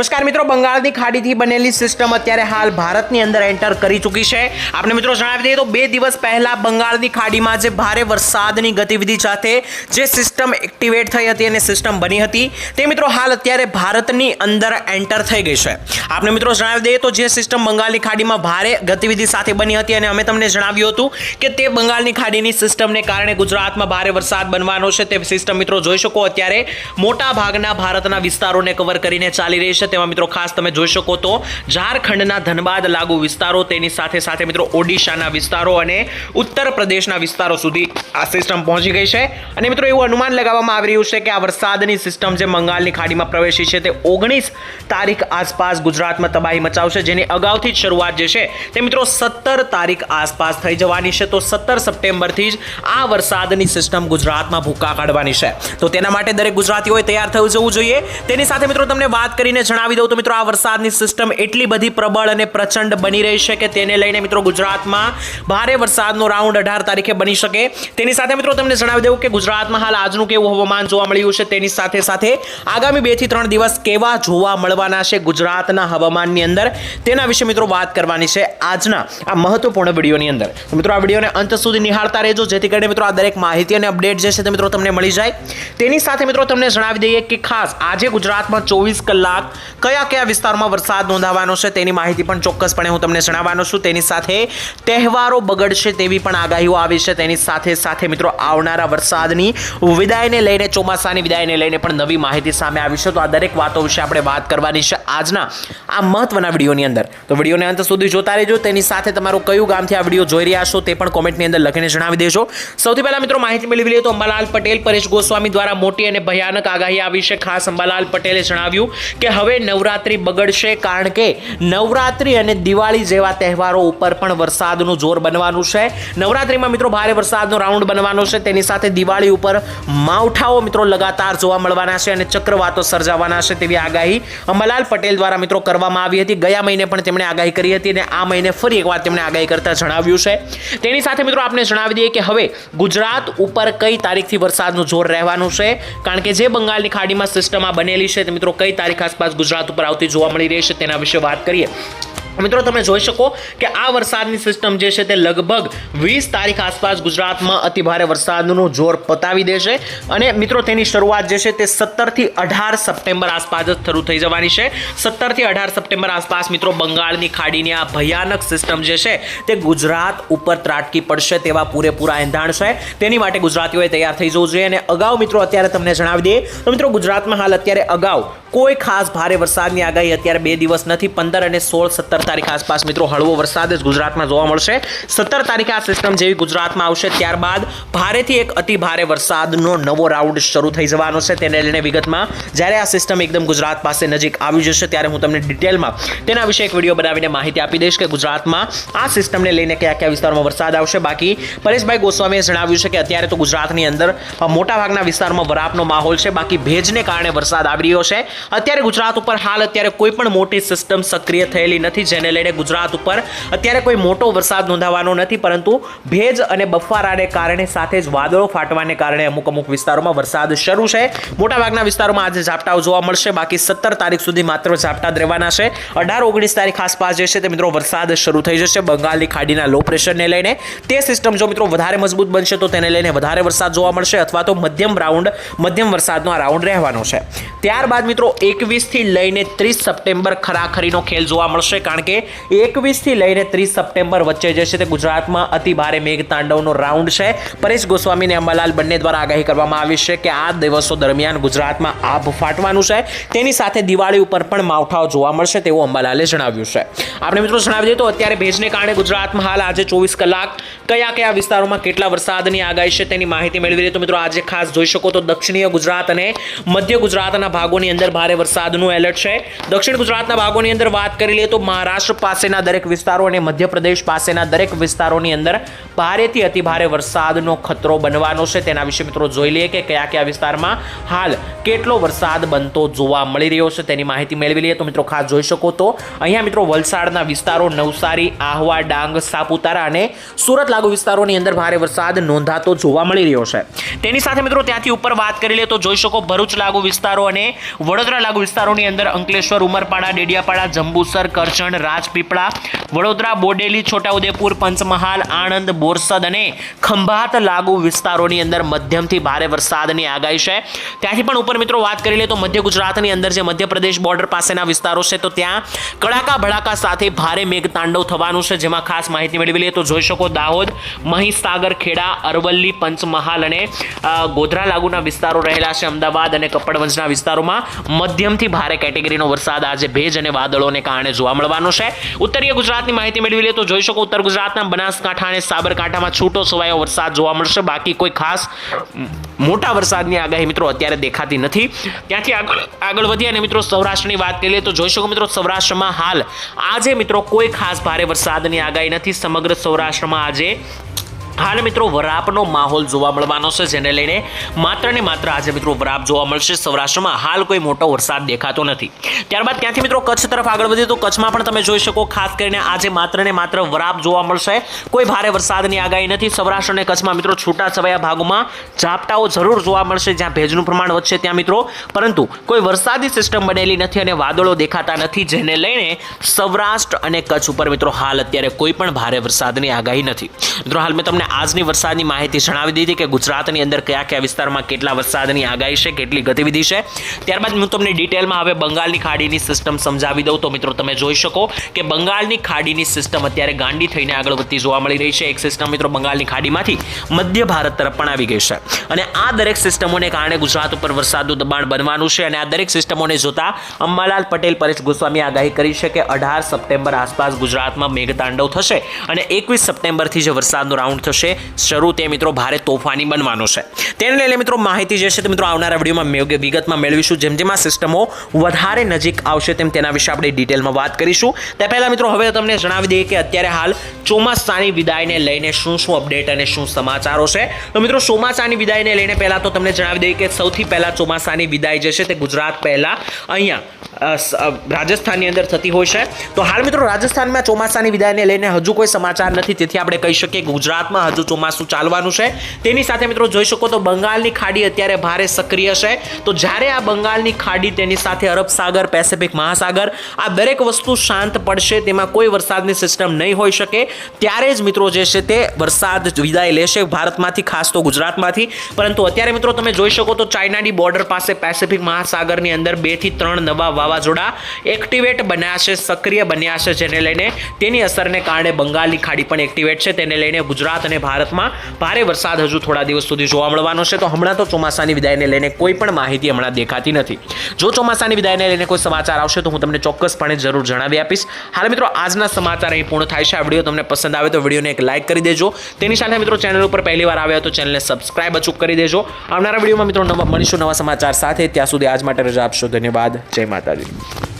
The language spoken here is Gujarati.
નમસ્કાર મિત્રો, બંગાળની ખાડીથી બનેલી સિસ્ટમ અત્યારે હાલ ભારતની અંદર એન્ટર કરી ચૂકી છે. આપણે મિત્રો જણાવી દઈએ તો બે દિવસ પહેલાં બંગાળની ખાડીમાં જે ભારે વરસાદની ગતિવિધિ સાથે જે સિસ્ટમ એક્ટિવેટ થઈ હતી અને સિસ્ટમ બની હતી, તે મિત્રો હાલ અત્યારે ભારતની અંદર એન્ટર થઈ ગઈ છે. આપણે મિત્રો જણાવી દઈએ તો જે સિસ્ટમ બંગાળની ખાડીમાં ભારે ગતિવિધિ સાથે બની હતી અને અમે તમને જણાવ્યું હતું કે તે બંગાળની ખાડીની સિસ્ટમને કારણે ગુજરાતમાં ભારે વરસાદ બનવાનો છે. તે સિસ્ટમ મિત્રો જોઈ શકો અત્યારે મોટા ભાગના ભારતના વિસ્તારોને કવર કરીને ચાલી રહી છે. તેમાં મિત્રો ખાસ તમે જોઈ શકો તો ઝારખંડના ધનબાદ લાગુ વિસ્તારો, તેની સાથે સાથે મિત્રો ઓડિશાના વિસ્તારો અને ઉત્તર પ્રદેશના વિસ્તારો સુધી આ સિસ્ટમ પહોંચી ગઈ છે. અને મિત્રો એવું અનુમાન લગાવવામાં આવી રહ્યું છે કે આ વરસાદની સિસ્ટમ જે બંગાળની ખાડીમાં પ્રવેશી છે તે ઓગણીસ તારીખ આસપાસ ગુજરાતમાં તબાહી મચાવશે, જેની અગાઉથી જ શરૂઆત જે છે તે મિત્રો સત્તર તારીખ આસપાસ થઈ જવાની છે. તો સત્તર સપ્ટેમ્બરથી જ આ વરસાદની સિસ્ટમ ગુજરાતમાં ભૂકા કાઢવાની છે. તો તેના માટે દરેક ગુજરાતીઓએ તૈયાર થવું જવું જોઈએ. તેની સાથે મિત્રો તમને વાત કરીને જણાવી દઉં તો મિત્રો આ વરસાદની સિસ્ટમ એટલી બધી પ્રબળ અને પ્રચંડ બની રહી છે કે તેને લઈને મિત્રો ગુજરાતમાં ભારે વરસાદનો રાઉન્ડ અઢાર તારીખે બની શકે. તેની સાથે મિત્રો તમને જણાવી દઉં કે ગુજરાતમાં હાલ આજનું કેવું હવામાન જોવા મળ્યું છે તેની સાથે સાથે આગામી બેથી ત્રણ દિવસ કેવા જોવા મળવાના છે ગુજરાતના હવામાનની અંદર તેના વિશે મિત્રો વાત કરવાની છે આજના આ મહત્વપૂર્ણ વિડીયોની અંદર. મિત્રો આ વિડીયોને અંત સુધી નિહાળતા રહેજો, જેથી કરીને મિત્રો આ દરેક માહિતી અને અપડેટ જે છે તે મિત્રો તમને મળી જાય. તેની સાથે મિત્રો તમને જણાવી દઈએ કે ખાસ આજે ગુજરાતમાં ચોવીસ કલાક કયા કયા વિસ્તારમાં વરસાદ નોંધાવાનો છે તેની માહિતી પણ ચોક્કસપણે હું તમને જણાવવાનો છું. તેની સાથે તહેવારો બગડશે તેવી પણ આગાહીઓ આવી છે. તેની સાથે સાથે મિત્રો આવનારા વરસાદની વિદાયને લઈને, ચોમાસાની વિદાયને લઈને પણ નવી માહિતી સામે આવી છે. તો આ દરેક વાતો વિશે આપણે વાત કરવાની છે આજના આ મહત્વના વિડીયોની અંદર. તો વિડીયોને અંત સુધી જોતા રહેજો. તેની સાથે તમારું કયું ગામથી આ વીડિયો જોઈ રહ્યા છો તે પણ કોમેન્ટની અંદર લખીને જણાવી દેજો. સૌથી પહેલા મિત્રો માહિતી મેળવી લઈએ તો અંબાલાલ પટેલ, પરેશ ગોસ્વામી દ્વારા મોટી અને ભયાનક આગાહી આવી છે. ખાસ અંબાલાલ પટેલે જણાવ્યું કે હવે નવરાત્રી બગડશે કારણ કે નવરાત્રિ અને દિવાળી જેવા તહેવારો ઉપર પણ વરસાદનું જોર બનવાનું છે. નવરાત્રીમાં મિત્રો ભારે વરસાદનો રાઉન્ડ બનવાનો છે. તેની સાથે દિવાળી ઉપર માવઠાઓ મિત્રો લગાતાર જોવા મળવાના છે અને ચક્રવાતો સર્જાવાના છે તેવી આગાહી અંબાલાલ પટેલ દ્વારા મિત્રો કરવામાં આવી હતી. ગયા મહિને પણ તેમણે આગાહી કરી હતી અને આ મહિને ફરી એકવાર તેમણે આગાહી કરતા જણાવ્યું છે. તેની સાથે મિત્રો આપણે જણાવી દઈએ કે હવે ગુજરાત ઉપર કઈ તારીખથી વરસાદનું જોર રહેવાનું છે? કારણ કે જે બંગાળની ખાડીમાં સિસ્ટમ આ બનેલી છે તે મિત્રો કઈ તારીખ આસપાસ ગુજરાત ઉપર આવતી જોવા મળી રહી છે તેના વિશે વાત કરીએ. મિત્રો, તમે જોઈ શકો કે આ વરસાદની સિસ્ટમ જે છે તે લગભગ વીસ તારીખ આસપાસ ગુજરાતમાં અતિ ભારે વરસાદનું જોર પતાવી દેશે. અને મિત્રો, તેની શરૂઆત જે છે તે સત્તરથી અઢાર સપ્ટેમ્બર આસપાસ જ શરૂ થઈ જવાની છે. સત્તરથી અઢાર સપ્ટેમ્બર આસપાસ મિત્રો, બંગાળની ખાડીની આ ભયાનક સિસ્ટમ જે છે તે ગુજરાત ઉપર ત્રાટકી પડશે તેવા પૂરેપૂરા એંધાણ છે. તેની માટે ગુજરાતીઓએ તૈયાર થઈ જવું જોઈએ. અને અગાઉ મિત્રો, અત્યારે તમને જણાવી દઈએ, તો મિત્રો, ગુજરાતમાં હાલ અત્યારે અગાઉ કોઈ ખાસ ભારે વરસાદની આગાહી અત્યારે બે દિવસ નથી. પંદર અને સોળ સત્તર તારીખ આસપાસ મિત્રો હળવો વરસાદ જ ગુજરાતમાં જોવા મળશે. સત્તર તારીખે આ સિસ્ટમ જેવી ગુજરાતમાં આવશે ત્યારબાદ ભારેથી એક અતિ ભારે વરસાદનો નવો રાઉન્ડ શરૂ થઈ જવાનો છે. તેને લઈને વિગતમાં જ્યારે આ સિસ્ટમ એકદમ ગુજરાત પાસે નજીક આવી જશે ત્યારે હું તમને ડિટેલમાં તેના વિશે એક વીડિયો બનાવીને માહિતી આપી દઈશ કે ગુજરાતમાં આ સિસ્ટમને લઈને કયા કયા વિસ્તારમાં વરસાદ આવશે. બાકી પરેશભાઈ ગોસ્વામીએ જણાવ્યું છે કે અત્યારે તો ગુજરાતની અંદર મોટાભાગના વિસ્તારમાં વરાપનો માહોલ છે. બાકી ભેજને કારણે વરસાદ આવી રહ્યો છે. અત્યારે ગુજરાત ઉપર હાલ અત્યારે કોઈ પણ મોટી સિસ્ટમ સક્રિય થયેલી નથી. જેને લઈને ગુજરાત ઉપર અત્યારે કોઈ મોટો વરસાદ નોંધાવાનો નથી, પરંતુ ભેજ અને બફારાને કારણે સાથે જ વાદળો ફાટવાને કારણે અમુક અમુક વિસ્તારોમાં વરસાદ શરૂ છે. મોટાભાગના વિસ્તારોમાં આજે ઝાપટાઓ જોવા મળશે. બાકી સત્તર તારીખ સુધી માત્ર ઝાપટા જ રહેવાના છે. અઢાર ઓગણીસ તારીખ આસપાસ જે છે તે મિત્રો વરસાદ શરૂ થઈ જશે. બંગાળની ખાડીના લો પ્રેશરને લઈને તે સિસ્ટમ જો મિત્રો વધારે મજબૂત બનશે તો તેને લઈને વધારે વરસાદ જોવા મળશે અથવા તો મધ્યમ રાઉન્ડ મધ્યમ વરસાદનો આ રાઉન્ડ રહેવાનો છે. ત્યારબાદ મિત્રો એકવીસથી લઈને ત્રીસ સપ્ટેમ્બર ખરાખરીનો ખેલ જોવા મળશે, કારણ કે એકવીસથી લઈને ત્રીસ સપ્ટેમ્બર વચ્ચે જે છે તે ગુજરાતમાં અતિ ભારે મેઘ તાંડવનો રાઉન્ડ છે. પરેશ ગોસ્વામી અને અંબાલાલ બંને દ્વારા આગાહી કરવામાં આવી છે કે આ દિવસો દરમિયાન ગુજરાતમાં આભ ફાટવાનું છે. તેની સાથે દિવાળી ઉપર પણ માવઠાઓ જોવા મળશે તેવું અંબાલાલે જણાવ્યું છે. આપણે મિત્રો જણાવી દઈએ તો અત્યારે ભેજને કારણે ગુજરાતમાં હાલ આજે ચોવીસ કલાક કયા કયા વિસ્તારોમાં કેટલા વરસાદની આગાહી છે તેની માહિતી મેળવી લઈએ. તો મિત્રો આજે ખાસ જોઈ શકો તો દક્ષિણીય ગુજરાત અને મધ્ય ગુજરાતના ભાગોની અંદર ભારે વરસાદનું એલર્ટ છે. દક્ષિણ ગુજરાતના ભાગોની અંદર વાત કરી લઈએ તો મહારાષ્ટ્ર મહારાષ્ટ્ર પાસેના દરેક વિસ્તારો અને મધ્યપ્રદેશ પાસેના દરેક વિસ્તારોની અંદર ભારેથી અતિભારે વરસાદનો ખતરો બનવાનો છે. તેના વિશે મિત્રો જોઈ લઈએ કે કયા કયા વિસ્તારમાં હાલ કેટલો વરસાદ બનતો જોવા મળી રહ્યો છે તેની માહિતી મેળવી લઈએ. તો મિત્રો ખાસ જોઈ શકો તો અહીંયા મિત્રો વલસાડના વિસ્તારો નવસારી, આહવા, ડાંગ, સાપુતારા અને સુરત લાગુ વિસ્તારોની અંદર ભારે વરસાદ નોંધાતો જોવા મળી રહ્યો છે. તેની સાથે મિત્રો ત્યાંથી ઉપર વાત કરી લે તો જોઈ શકો ભરૂચ લાગુ વિસ્તારો અને વડોદરા લાગુ વિસ્તારોની અંદર અંકલેશ્વર, ઉમરપાડા, ડેડિયાપાડા, જંબુસર, કરજણ રાજપીપળા, વડોદરા, બોડેલી, છોટાઉદેપુર, પંચમહાલ, આણંદ, બોરસદ અને ખંભાત લાગુ વિસ્તારોની અંદર મધ્યમથી ભારે વરસાદની આગાહી છે. ત્યાંથી પણ ઉપર મિત્રો વાત કરી લે તો મધ્ય ગુજરાતની અંદર જે મધ્યપ્રદેશ બોર્ડર પાસેના વિસ્તારો છે તો ત્યાં કડાકા ભડાકા સાથે ભારે મેઘતાંડવ થવાનું છે. જેમાં ખાસ માહિતી મેળવી લઈએ તો જોઈ શકો દાહોદ, મહીસાગર, ખેડા, અરવલ્લી, પંચમહાલ અને ગોધરા લાગુના વિસ્તારો રહેલા છે. અમદાવાદ અને કપડવંજના વિસ્તારોમાં મધ્યમથી ભારે કેટેગરીનો વરસાદ આજે ભેજ અને વાદળોને કારણે જોવા મળવાનો છે ઉત્તરીય ગુજરાતની માહિતી મેળવી લઈએ તો જોઈ શકો ઉત્તર ગુજરાતના બનાસકાંઠા અને સાબરકાંઠામાં છૂટો છવાયો વરસાદ જોવા મળશે. બાકી કોઈ ખાસ મોટા વરસાદની આગાહી મિત્રો અત્યારે દેખાતી નથી. ત્યાંથી આગળ આગળ વધીએ અને મિત્રો સૌરાષ્ટ્રની વાત કરીએ તો જોઈ શકો મિત્રો સૌરાષ્ટ્રમાં હાલ આજે મિત્રો કોઈ ખાસ ભારે વરસાદની આગાહી નથી. સમગ્ર સૌરાષ્ટ્રમાં આજે હાલ મિત્રો, વરાપનો માહોલ જોવા મળવાનો છે, જેને લઈને માત્ર ને માત્ર આજે મિત્રો વરાપ જોવા મળશે સૌરાષ્ટ્રમાં. હાલ કોઈ મોટો વરસાદ દેખાતો નથી. ત્યારબાદ ત્યાંથી મિત્રો કચ્છ તરફ આગળ વધીએ તો કચ્છમાં પણ તમે જોઈ શકો, ખાસ કરીને આજે માત્ર ને માત્ર વરાપ જોવા મળશે. કોઈ ભારે વરસાદની આગાહી નથી. સૌરાષ્ટ્ર અને કચ્છમાં મિત્રો છૂટાછવાયા ભાગોમાં ઝાપટાઓ જરૂર જોવા મળશે, જ્યાં ભેજનું પ્રમાણ વધશે ત્યાં મિત્રો. પરંતુ કોઈ વરસાદી સિસ્ટમ બનેલી નથી અને વાદળો દેખાતા નથી, જેને લઈને સૌરાષ્ટ્ર અને કચ્છ ઉપર મિત્રો હાલ અત્યારે કોઈ પણ ભારે વરસાદની આગાહી નથી. મિત્રો, હાલ મેં તમને આજની વરસાદની માહિતી જણાવી દીધી કે ગુજરાતની અંદર કયા કયા વિસ્તારમાં કેટલા વરસાદની આગાહી છે, કેટલી ગતિવિધિ છે. ત્યારબાદ હું તમને ડિટેલમાં હવે બંગાળની ખાડીની સિસ્ટમ સમજાવી દઉં. તો મિત્રો તમે જોઈ શકો કે બંગાળની ખાડીની સિસ્ટમ અત્યારે ગાંડી થઈને આગળ વધતી જોવા મળી રહી છે. એક સિસ્ટમ મિત્રો બંગાળની ખાડીમાંથી મધ્ય ભારત તરફ પણ આવી ગઈ છે. અને આ દરેક સિસ્ટમોને કારણે ગુજરાત ઉપર વરસાદનું દબાણ બનવાનું છે અને આ દરેક સિસ્ટમોને જોતા અંબાલાલ પટેલ પરેશ ગોસ્વામી આગાહી કરી છે કે અઢાર સપ્ટેમ્બર આસપાસ ગુજરાતમાં મેઘતાંડવ થશે અને એકવીસ સપ્ટેમ્બરથી જે વરસાદનો રાઉન્ડ થશે. શરૂ તે મિત્રો ભારે તોફાની બનવાનો છે. તેને લઈને મિત્રો માહિતી જે છે તે મિત્રો આવનારા વિડીયોમાં વિગતમાં મેળવીશું, જેમ જેમ આ સિસ્ટમો વધારે નજીક આવશે તેમ તેના વિશે આપણે ડિટેલમાં વાત કરીશું. તે પહેલાં મિત્રો હવે તમને જણાવી દઈએ કે અત્યારે હાલ ચોમાસાની વિદાયને લઈને શું શું અપડેટ અને શું સમાચારો છે. તો મિત્રો ચોમાસાની વિદાયને લઈને પહેલાં તો તમને જણાવી દઈએ કે સૌથી પહેલાં ચોમાસાની વિદાય જે છે તે ગુજરાત પહેલાં અહીંયા રાજસ્થાનની અંદર થતી હોય છે. તો હાલ મિત્રો રાજસ્થાનમાં ચોમાસાની વિદાયને લઈને હજુ કોઈ સમાચાર નથી. તેથી આપણે કહી શકીએ કે ગુજરાતમાં હજુ ચોમાસું ચાલવાનું છે. તેની સાથે મિત્રો જોઈ શકો તો બંગાળની ખાડી અત્યારે ભારે સક્રિય છે. તો જ્યારે આ બંગાળની ખાડી તેની સાથે અરબ સાગર, પેસિફિક મહાસાગર, આ દરેક વસ્તુ શાંત પડશે, તેમાં કોઈ વરસાદની સિસ્ટમ નહીં હોઈ શકે. ત્યારે જ મિત્રો જે છે તે વરસાદ વિદાય લેશે ભારતમાંથી, ખાસ તો ગુજરાતમાંથી. પરંતુ અત્યારે મિત્રો તમે જોઈ શકો તો ચાઇનાની બોર્ડર પાસે પેસિફિક મહાસાગરની અંદર બેથી ત્રણ નવા વાવાઝોડા એક્ટિવેટ બન્યા છે, સક્રિય બન્યા છે જેને લઈને તેની અસરને કારણે બંગાળની ખાડી પણ એક્ટિવેટ છે. તેને લઈને ગુજરાત અને ભારતમાં ભારે વરસાદ હજુ થોડા દિવસ સુધી જોવા મળવાનો છે. તો હમણાં તો ચોમાસાની વિદાયને લઈને કોઈ પણ માહિતી હમણાં દેખાતી નથી. જો ચોમાસાની વિદાયને લઈને કોઈ સમાચાર આવશે તો હું તમને ચોક્કસપણે જરૂર જણાવી આપીશ. હાલ મિત્રો, આજના સમાચાર અહીં પૂર્ણ થાય છે. આ વીડિયો તમને પસંદ આવે તો વિડીયોને એક લાઇક કરી દેજો. તેની સાથે મિત્રો, ચેનલ ઉપર પહેલી વાર આવ્યા તો ચેનલને સબસ્ક્રાઇબ અચૂક કરી દેજો. આવનારા વિડીયોમાં મિત્રો મળીશું નવા સમાચાર સાથે. ત્યાં સુધી આજ માટે રજા આપશો. ધન્યવાદ. જય માતાજી.